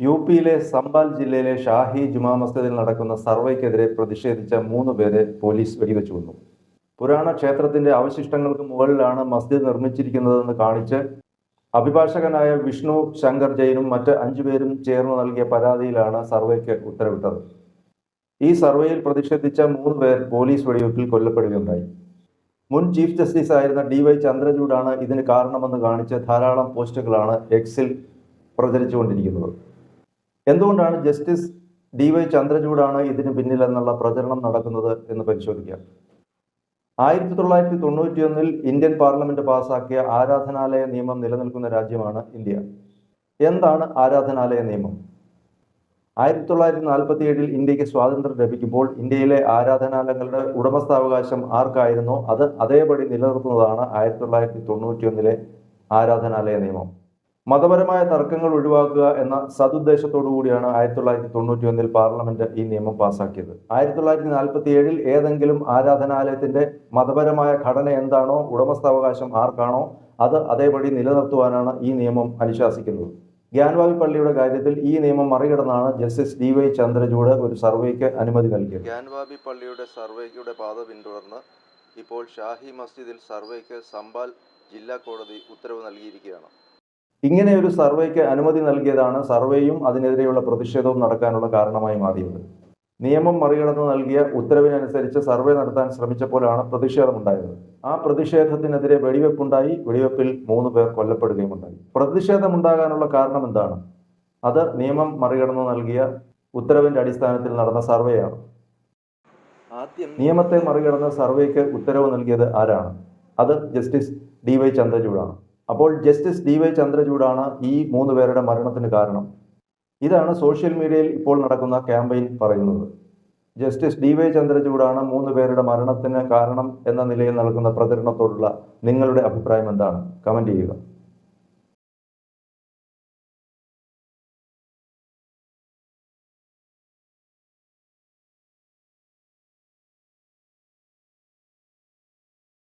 U പിയിലെ സംബാൽ ജില്ലയിലെ ഷാഹി ജുമാ മസ്ജിദിൽ നടക്കുന്ന സർവേക്കെതിരെ പ്രതിഷേധിച്ച മൂന്ന് പേരെ പോലീസ് വെടിവെച്ചു കൊന്നു. പുരാണ ക്ഷേത്രത്തിന്റെ അവശിഷ്ടങ്ങൾക്ക് മുകളിലാണ് മസ്ജിദ് നിർമ്മിച്ചിരിക്കുന്നതെന്ന് കാണിച്ച് അഭിഭാഷകനായ വിഷ്ണു ശങ്കർ ജെയിനും മറ്റ് അഞ്ചുപേരും ചേർന്ന് നൽകിയ പരാതിയിലാണ് സർവേക്ക് ഉത്തരവിട്ടത്. ഈ സർവേയിൽ പ്രതിഷേധിച്ച മൂന്ന് പേർ പോലീസ് വെടിവെപ്പിൽ കൊല്ലപ്പെടുകയുണ്ടായി. മുൻ ചീഫ് ജസ്റ്റിസ് ആയിരുന്ന ഡി വൈ ചന്ദ്രചൂഡാണ് ഇതിന് കാരണമെന്ന് കാണിച്ച് ധാരാളം പോസ്റ്റുകളാണ് എക്സിൽ പ്രചരിച്ചുകൊണ്ടിരിക്കുന്നത്. എന്തുകൊണ്ടാണ് ജസ്റ്റിസ് ഡി വൈ ചന്ദ്രചൂഡാണ് ഇതിന് പിന്നിലെന്നുള്ള പ്രചരണം നടക്കുന്നത് എന്ന് പരിശോധിക്കാം ആയിരത്തി തൊള്ളായിരത്തി തൊണ്ണൂറ്റിയൊന്നിൽ ഇന്ത്യൻ പാർലമെന്റ് പാസാക്കിയ ആരാധനാലയ നിയമം നിലനിൽക്കുന്ന രാജ്യമാണ് ഇന്ത്യ. എന്താണ് ആരാധനാലയ നിയമം? ആയിരത്തി തൊള്ളായിരത്തി നാൽപ്പത്തി ഏഴിൽ ഇന്ത്യയ്ക്ക് സ്വാതന്ത്ര്യം ലഭിക്കുമ്പോൾ ഇന്ത്യയിലെ ആരാധനാലയങ്ങളുടെ ഉടമസ്ഥാവകാശം ആർക്കായിരുന്നോ? അത് അതേപടി നിലനിർത്തുന്നതാണ് ആയിരത്തി തൊള്ളായിരത്തി തൊണ്ണൂറ്റിയൊന്നിലെ ആരാധനാലയ നിയമം. മതപരമായ തർക്കങ്ങൾ ഒഴിവാക്കുക എന്ന സതുദ്ദേശത്തോടു കൂടിയാണ് ആയിരത്തി തൊള്ളായിരത്തി തൊണ്ണൂറ്റി ഒന്നിൽ പാർലമെന്റ് ഈ നിയമം പാസാക്കിയത്. ആയിരത്തി തൊള്ളായിരത്തി നാൽപ്പത്തി ഏഴിൽ ഏതെങ്കിലും ആരാധനാലയത്തിന്റെ മതപരമായ ഘടന എന്താണോ ഉടമസ്ഥാവകാശം ആർക്കാണോ അത് അതേപടി നിലനിർത്തുവാനാണ് ഈ നിയമം അനുശാസിക്കുന്നത്. ഗ്യാൻവാബി പള്ളിയുടെ കാര്യത്തിൽ ഈ നിയമം മറികടന്നാണ് ജസ്റ്റിസ് ഡി വൈ ചന്ദ്രചൂഡ് ഒരു സർവേക്ക് അനുമതി നൽകിയത്. ഗ്യാൻവാബി പള്ളിയുടെ സർവേയുടെ പാത പിന്തുടർന്ന് ഇപ്പോൾ ഷാഹി മസ്ജിദിൽ സർവേക്ക് സംബാൽ ജില്ലാ കോടതി ഉത്തരവ് നൽകിയിരിക്കുകയാണ്. ഇങ്ങനെ ഒരു സർവേക്ക് അനുമതി നൽകിയതാണ് സർവേയും അതിനെതിരെയുള്ള പ്രതിഷേധവും നടക്കാനുള്ള കാരണമായി മാറിയത്. നിയമം മറികടന്ന് നൽകിയ ഉത്തരവിനനുസരിച്ച് സർവേ നടത്താൻ ശ്രമിച്ചപ്പോഴാണ് പ്രതിഷേധമുണ്ടായത്. ആ പ്രതിഷേധത്തിനെതിരെ വെടിവെപ്പുണ്ടായി. വെടിവെപ്പിൽ മൂന്ന് പേർ കൊല്ലപ്പെടുകയുമുണ്ടായി. പ്രതിഷേധമുണ്ടാകാനുള്ള കാരണം എന്താണ്? അത് നിയമം മറികടന്ന് നൽകിയ ഉത്തരവിന്റെ അടിസ്ഥാനത്തിൽ നടന്ന സർവേയാണ്. ആദ്യം നിയമത്തെ മറികടന്ന് സർവേക്ക് ഉത്തരവ് നൽകിയത് ആരാണ്? അത് ജസ്റ്റിസ് ഡി വൈ ചന്ദ്രചൂഡാണ്. അപ്പോൾ ജസ്റ്റിസ് ഡി വൈ ചന്ദ്രചൂഡാണ് ഈ മൂന്ന് പേരുടെ മരണത്തിന് കാരണം. ഇതാണ് സോഷ്യൽ മീഡിയയിൽ ഇപ്പോൾ നടക്കുന്ന ക്യാമ്പയിൻ പറയുന്നത്. ജസ്റ്റിസ് ഡി വൈ ചന്ദ്രചൂഡാണ് മൂന്ന് പേരുടെ മരണത്തിന് കാരണം എന്ന നിലയിൽ നൽകുന്ന പ്രചരണത്തോടുള്ള നിങ്ങളുടെ അഭിപ്രായം എന്താണ്? കമന്റ് ചെയ്യുക.